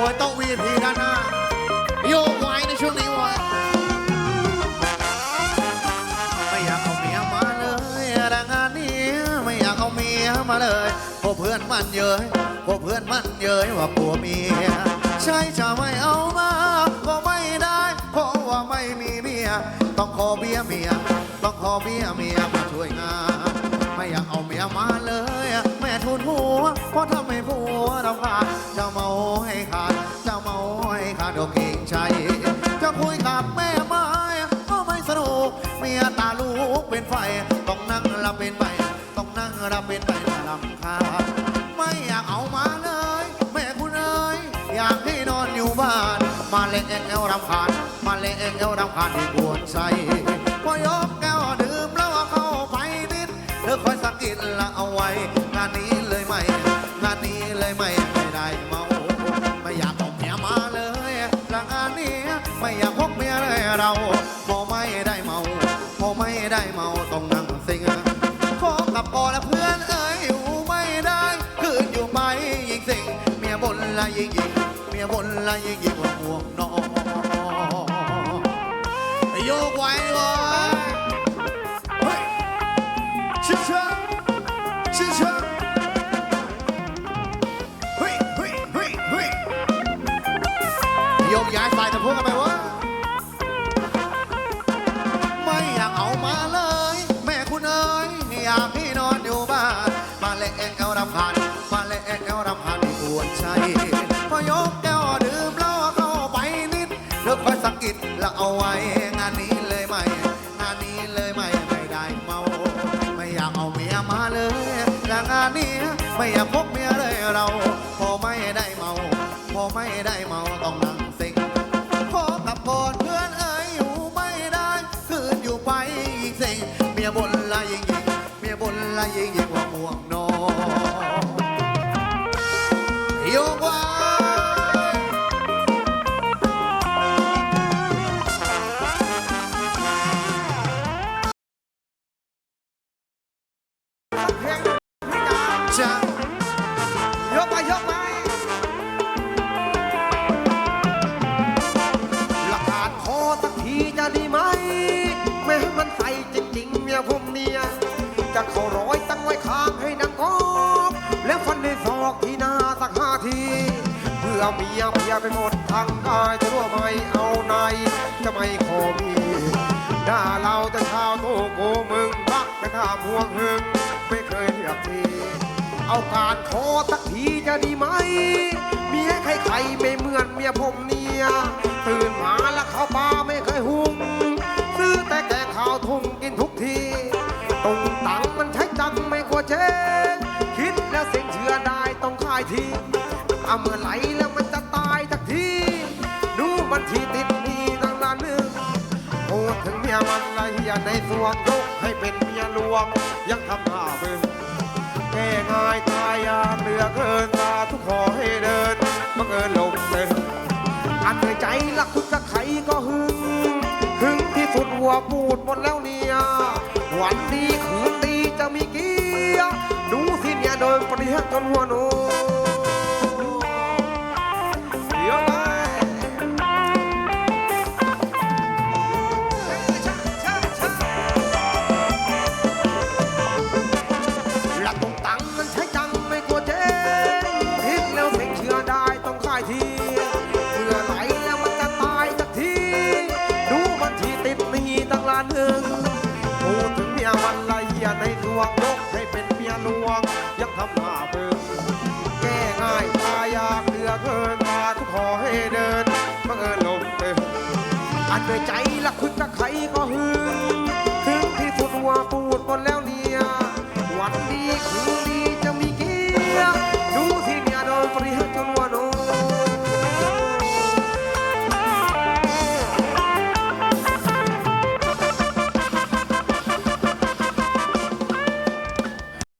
ว้ยโต๊ะ VIP ด้านหน้า โยกไว้ในช่วงนี้ว้ยไม่อยากเอาเมียมาเลยแรงงานนี้ไม่อยากเอาเมียมาเลยพวกเพื่อนมันเย้ยพวกเพื่อนมันเย้ยว่ากลัวเมีย ใช่จะไม่เอามาก็ไม่ได้ เพราะว่าไม่มีเมีย ต้องขอเบี้ยเมีย ต้องขอเบี้ยเมียมาช่วยงาน ไม่อยากเอาเมียมาเลย แม่ทุนหัว เพราะทำให้ผัวเราขาดจะเมาให้ขาดจะเมาให้ขาดโดเก่งใจจะคุยกับแม่ไม้ก็ไม่สนุกเมียตาลูกเป็นไฟ ต้องนั่งรับเป็นไป ต้องนั่งรับเป็นไปลำคาญไม่อยากเอามาเลย แม่คุณเอ๋ยอยากให้นอนอยู่บ้าน มาเล่นเอวรำคาญมาเล่นเอวรำคาญที่ปวดใจพอยกแก้วดื่มแล้วเอาเข้าไปนิดเธอคอยสะกิดละเอาไว้งานนี้เลยไม่านนี้เลยไม่ไม่ได้เมาไม่อยากเอาเมียมาเลยและงานนี้ไม่อยากพกเมียเลยเราพอไม่ได้เมาพอไม่ได้เมาต้องนั่งซิงขอกับพอและเพื่อนเอ้ยอยู่ไม่ได้คืนอยู่ไปยิงสิงเมียบนละยิงยิงเมียบนละยิงยิงว่าห่วงนอนโยกไว้ก่อน โยกย้ายสายตะพุกกันไปวะไม่อยากเอามาเลย แม่คุณเอ๋ยอยากให้นอนอยู่บ้าน มาเล่นเอลรำพันมาเล่นเอลรำพันที่ปวดใจพอยกแก้วดื่มแล้วเข้าไปนิดเดี๋ยวคอยสะกิดแล้วเอาไว้งานนี้เลยไม่งานนี้เลยไม่ไม่ได้เมา ไม่อยากเอาเมียมาเลยและงานนี้ไม่อยากพกเมียเลยเราพอไม่ได้เมาพอไม่ได้เมาต้องนั่ง ยิงสิงเมียบนละยิงยิงเมียบนละยิงยิงว่าห่วงนอนโยกไว้จะยกไปยกไปหลักฐานขอสักทีจะดีไหมไม่ให้มันใส่ มีย จะเข้าร้อยตั้งไว้ข้างให้ดังกอกแล้วฟันในศอกที่หน้าสักห้าที เพื่อเมียเพียไปหมดทางกายจะรู้ไม่เอาไหนจะไม่ขอมีหน้าเราจะชาวโตโกมึงบักไปข้ามห่วงหึงไม่เคยเลือกทีเอาการขอสักทีจะดีไหม มียใครๆไม่เหมือนเมียผมนี่ เจ๊งคิดแล้วเสียงเชื่อได้ต้องขายทีเอาเมื่อไหร่แล้วมันจะตายสักทีดูมันทีติดหนี่ตั้งนานนึงพูดถึงเมียมันละเฮียในสวงยกให้เป็นเมียหลวง ยังทำหน้าเบึนแก้ง่ายตายยากเหลือเกินตาทุกขอให้เดินบังเอิญลงเดินอันในใจรักคุณกับใครก็หึงหึงที่สุดหัวปูดหมดแล้วเนี่ย นปริหจนหัวโนเดี๋ยวไปหลักตรงตังมันใช้จังไม่กลัวเจ๊งทิ้งแล้วเพ่งเชื่อได้ต้องขายทีเมื่อไหลแล้วมันจะตายสักที ดูมันทีติดหนีตั้งล้านหนึ่งพูดถึงเมียมันละเอียดในดวงยก เดินบังเอิญลมเต็มอันด้วยใจละคุณกับใครก็หืน